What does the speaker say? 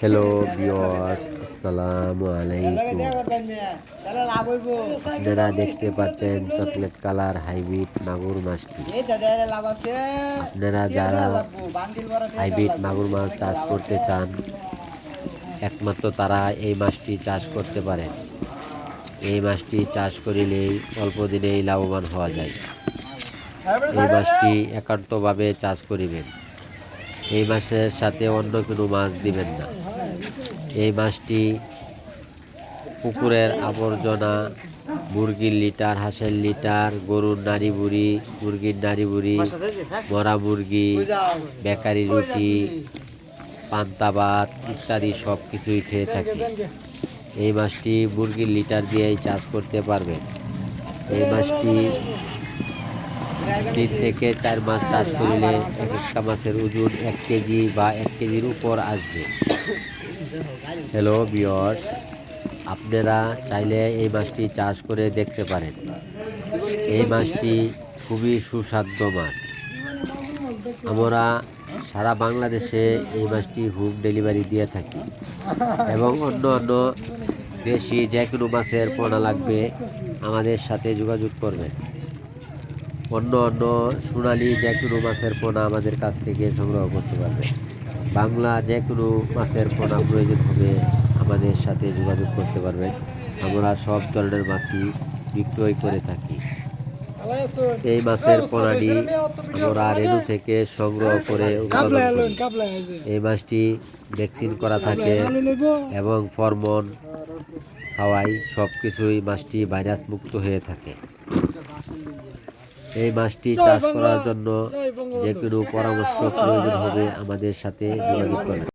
Hello viewers আসসালামু আলাইকুম আপনারা দেখতে পাচ্ছেন চকলেট কালার হাইব্রিড মাগুর মাছটি। আপনারা যারা হাইব্রিড মাগুর মাছ চাষ করতে চান, একমাত্র তারা এই মাছটি চাষ করতে পারেন। এই মাছটি চাষ করিলেই অল্প দিনেই লাভবান হওয়া যায়। এই মাছটি একান্তভাবে চাষ করিবেন। এই মাছের সাথে অন্য কোনো মাছ দিবেন না। এই মাছটি পুকুরের আবর্জনা, মুরগির লিটার, হাঁসের লিটার, গরুর নাড়ি বুড়ি মুরগির নাড়ি বুড়ি মরা মুরগি, বেকারি রুটি পান্তাবাত ইত্যাদি সব কিছুই খেয়ে থাকে। এই মাছটি মুরগির লিটার দিয়েই চাষ করতে পারবেন। এই মাছটি তিন থেকে চার মাস চাষ করলে এক একটা মাছের ওজন এক কেজি বা এক কেজির উপর আসবে। হ্যালো বিয়র্স আপনারা চাইলে এই মাছটি চাষ করে দেখতে পারেন। এই মাছটি খুবই সুস্বাদ্য মাছ। আমরা সারা বাংলাদেশে এই মাছটি হোম ডেলিভারি দিয়ে থাকি এবং অন্য অন্য দেশি যে কোনো মাছের পোনা লাগবে, আমাদের সাথে যোগাযোগ করবেন। অন্য অন্য সোনালি যে কোনো মাছের পোনা আমাদের কাছ থেকে সংগ্রহ করতে পারবে। বাংলা যে কোনো মাছের পোনা প্রয়োজন হবে আমাদের সাথে যোগাযোগ করতে পারবেন আমরা সব ধরনের মাছই বিক্রয় করে থাকি। এই মাছের পোনাটি আমরা রেণু থেকে সংগ্রহ করে উৎপাদন করি। এই মাছটি ভ্যাকসিন করা থাকে এবং ফরমন খাওয়াই সব কিছুই মাছটি ভাইরাস মুক্ত হয়ে থাকে। এই মাছটি চাষ করার জন্য যে কোনো পরামর্শ প্রয়োজন হবে আমাদের সাথে যোগাযোগ করবেন।